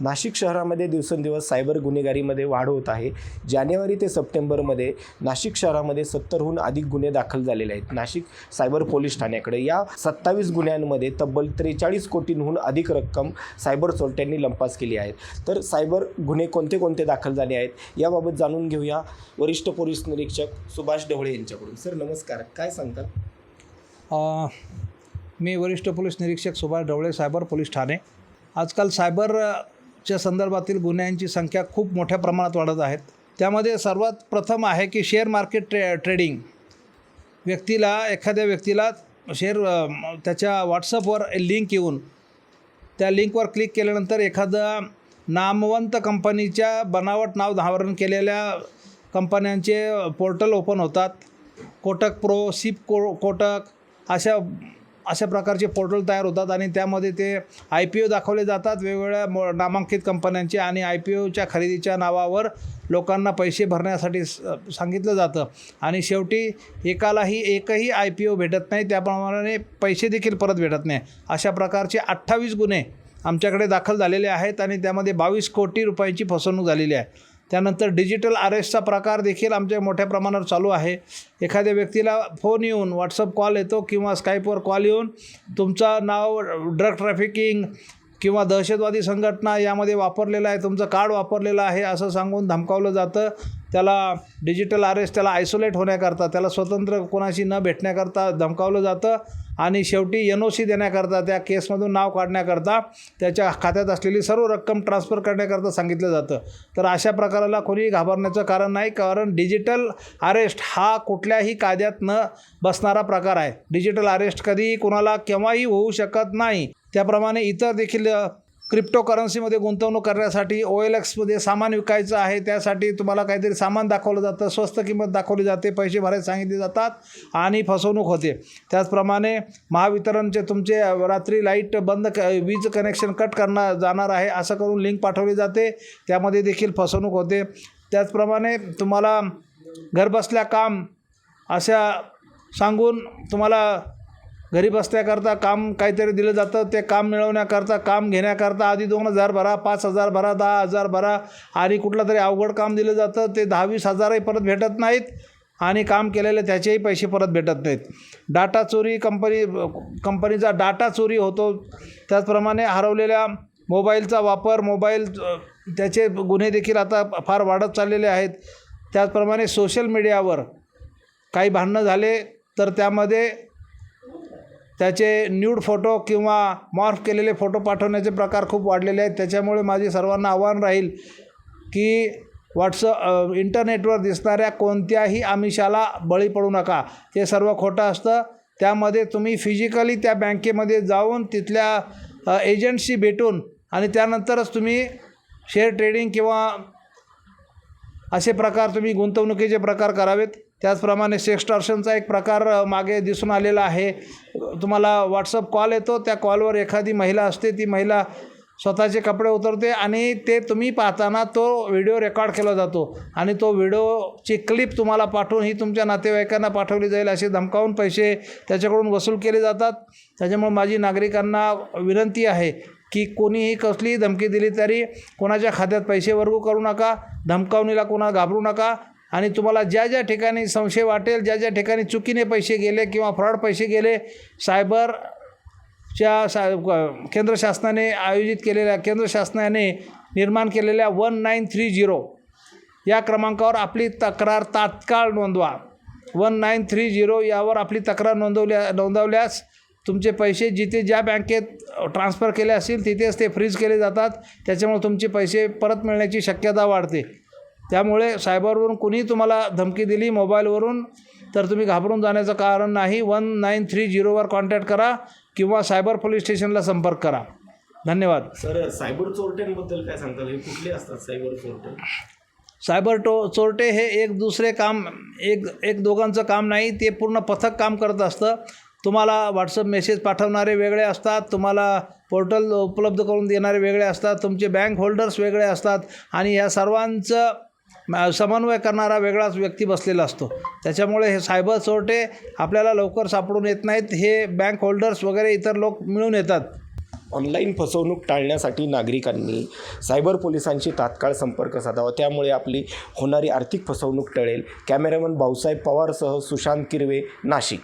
नाशिक शहरामध्ये दिवसेंदिवस सायबर गुन्हेगारीमध्ये वाढ होत आहे. जानेवारी ते सप्टेंबरमध्ये नाशिक शहरामध्ये सत्तरहून अधिक गुन्हे दाखल झालेले आहेत. नाशिक सायबर पोलीस ठाण्याकडे या सत्तावीस गुन्ह्यांमध्ये तब्बल त्रेचाळीस कोटींहून अधिक रक्कम सायबर चोरट्यांनी लंपास केली आहे. तर सायबर गुन्हे कोणते कोणते दाखल झाले आहेत याबाबत जाणून घेऊया वरिष्ठ पोलीस निरीक्षक सुभाष ढवळे यांच्याकडून. सर नमस्कार. काय सांगतात मी वरिष्ठ पोलीस निरीक्षक सुभाष ढवळे सायबर पोलीस ठाणे. आजकाल सायबर च्या संदर्भातील गुन्ह्यांची संख्या खूप मोठ्या प्रमाणात वाढत आहेत. त्यामध्ये सर्वात प्रथम आहे की शेअर मार्केट ट्रे ट्रेडिंग व्यक्तीला एखाद्या व्यक्तीला शेअर त्याच्या व्हॉट्सअपवर लिंक येऊन त्या लिंकवर क्लिक केल्यानंतर एखादा नामवंत कंपनीच्या बनावट नाव धावरण केलेल्या कंपन्यांचे पोर्टल ओपन होतात. कोटक प्रो सिप को कोटक अशा अशा प्रकारचे पोर्टल तयार होतात आणि त्यामध्ये ते आय पी ओ दाखवले जातात. वेगवेगळ्या मो नामांकित कंपन्यांचे आणि आय पी ओच्या खरेदीच्या नावावर लोकांना पैसे भरण्यासाठी स- सांगितलं जातं. आणि शेवटी एकालाही एकही आय पी ओ भेटत नाही. त्याप्रमाणे पैसे देखील परत भेटत नाही. अशा प्रकारचे अठ्ठावीस गुन्हे आमच्याकडे दाखल झालेले आहेत आणि त्यामध्ये बावीस कोटी रुपयांची फसवणूक झालेली आहे. त्यानंतर डिजिटल अरेस्टचा प्रकार देखील आमच्या मोठ्या प्रमाणावर चालू आहे. एखाद्या व्यक्तीला फोन येऊन व्हॉट्सअप कॉल येतो किंवा स्काईपवर कॉल येऊन तुमचं नाव ड्रग ट्रॅफिकिंग किंवा दहशतवादी संघटना यामध्ये वापरलेलं आहे तुमचं कार्ड वापरलेलं आहे असं सांगून धमकावलं जातं. त्याला डिजिटल अरेस्ट त्याला आयसोलेट होण्याकरता त्याला स्वतंत्र कोणाशी न भेटण्याकरता धमकावलं जातं आणि शेवटी एन ओ सी देण्याकरता त्या केसमधून नाव काढण्याकरता त्याच्या खात्यात असलेली सर्व रक्कम ट्रान्सफर करण्याकरता सांगितलं जातं. तर अशा प्रकाराला कोणीही घाबरण्याचं कारण नाही कारण डिजिटल अरेस्ट हा कुठल्याही कायद्यात न बसणारा प्रकार आहे. डिजिटल अरेस्ट कधीही कुणाला केव्हाही होऊ शकत नाही. त्याप्रमाणे इतर देखील क्रिप्टो करन्सीमध्ये गुंतवणूक करण्यासाठी ओ एल एक्समध्ये सामान विकायचं आहे त्यासाठी तुम्हाला काहीतरी सामान दाखवलं जातं स्वस्त किंमत दाखवली जाते पैसे भरायला सांगितले जातात आणि फसवणूक होते. त्याचप्रमाणे महावितरणचे तुमचे रात्री लाइट बंद क वीज कनेक्शन कट करणार जाणार आहे असं करून लिंक पाठवली जाते. त्यामध्ये देखील फसवणूक होते. त्याचप्रमाणे तुम्हाला घरबसल्या काम अशा सांगून तुम्हाला घरी बसण्याकरता काम काहीतरी दिलं जातं ते काम मिळवण्याकरता काम घेण्याकरता आधी दोन हजार भरा पाच हजार भरा दहा हजार भरा. आणि कुठलं तरी अवघड काम दिलं जातं ते दहावीस हजारही परत भेटत नाहीत आणि काम केलेले त्याचेही पैसे परत भेटत नाहीत. डाटा चोरी कंपनी कंपनीचा डाटा चोरी होतो. त्याचप्रमाणे हरवलेल्या मोबाईलचा वापर मोबाईल त्याचे गुन्हे देखील आता फार वाढत चाललेले आहेत. त्याचप्रमाणे सोशल मीडियावर काही भांडणं झाले तर त्यामध्ये त्याचे न्यूड फोटो किंवा मॉर्फ केलेले फोटो पाठवण्याचे प्रकार खूप वाढलेले आहेत. त्याच्यामुळे माझे सर्वांना आव्हान राहील की व्हॉट्सअप इंटरनेटवर दिसणाऱ्या कोणत्याही आमिषाला बळी पडू नका. ते सर्व खोटं असतं. त्यामध्ये तुम्ही फिजिकली त्या बँकेमध्ये जाऊन तिथल्या एजंटशी भेटून आणि त्यानंतरच तुम्ही शेअर ट्रेडिंग किंवा असे प्रकार तुम्ही गुंतवणुकीचे प्रकार करावेत. त्याचप्रमाणे सेक्स्टॉर्शनचा एक प्रकार मागे दिसून आलेला आहे. तुम्हाला व्हॉट्सअप कॉल येतो त्या कॉलवर एखादी महिला असते ती महिला स्वतःचे कपडे उतरते आणि ते तुम्ही पाहताना तो व्हिडिओ रेकॉर्ड केला जातो आणि तो व्हिडिओची क्लिप तुम्हाला पाठवून ही तुमच्या नातेवाईकांना पाठवली जाईल असे धमकावून पैसे त्याच्याकडून वसूल केले जातात. त्याच्यामुळे माझी नागरिकांना विनंती आहे की कोणीही कसलीही धमकी दिली तरी कोणाच्या खात्यात पैसे वर्ग करू नका धमकावणीला कोणा घाबरू नका. आणि तुम्हाला ज्या ज्या ठिकाणी संशय वाटेल ज्या ज्या ठिकाणी चुकीने पैसे गेले किंवा फ्रॉड पैसे गेले सायबरच्या सा केंद्र शासनाने आयोजित केलेल्या केंद्र शासनाने निर्माण केलेल्या वन नाईन थ्री झिरो या क्रमांकावर आपली तक्रार तात्काळ नोंदवा. वन नाईन थ्री झिरो यावर आपली तक्रार नोंदवल्या नोंदवल्यास तुमचे पैसे जिथे ज्या बँकेत ट्रान्स्फर केले असतील तिथेच ते फ्रीज केले जातात. त्याच्यामुळे तुमचे पैसे परत मिळण्याची शक्यता वाढते. त्यामुळे सायबरवरून कुणीही तुम्हाला धमकी दिली मोबाईलवरून तर तुम्ही घाबरून जाण्याचं कारण नाही. वन नाईन थ्री झिरोवर कॉन्टॅक्ट करा किंवा सायबर पोलीस स्टेशनला संपर्क करा. धन्यवाद. सर सायबर चोरट्यांबद्दल काय सांगतात हे कुठले असतात सायबर चोरटे? सायबर टो चोरटे हे एक दुसरे काम एक एक दोघांचं काम नाही ते पूर्ण पथक काम करत असतं. तुम्हाला व्हॉट्सअप मेसेज पाठवणारे वेगळे असतात तुम्हाला पोर्टल उपलब्ध करून देणारे वेगळे असतात तुमचे बँक होल्डर्स वेगळे असतात आणि या सर्वांचं समन्वय करणारा वेगळाच व्यक्ती बसलेला असतो. त्याच्यामुळे हे सायबर चोरटे आपल्याला लवकर सापडून येत नाहीत. हे बँक होल्डर्स वगैरे इतर लोक मिळून येतात. ऑनलाईन फसवणूक टाळण्यासाठी नागरिकांनी सायबर पोलिसांशी तात्काळ संपर्क साधावा. त्यामुळे आपली होणारी आर्थिक फसवणूक टळेल. कॅमेरामन भाऊसाहेब पवारसह सुशांत किरवे नाशिक.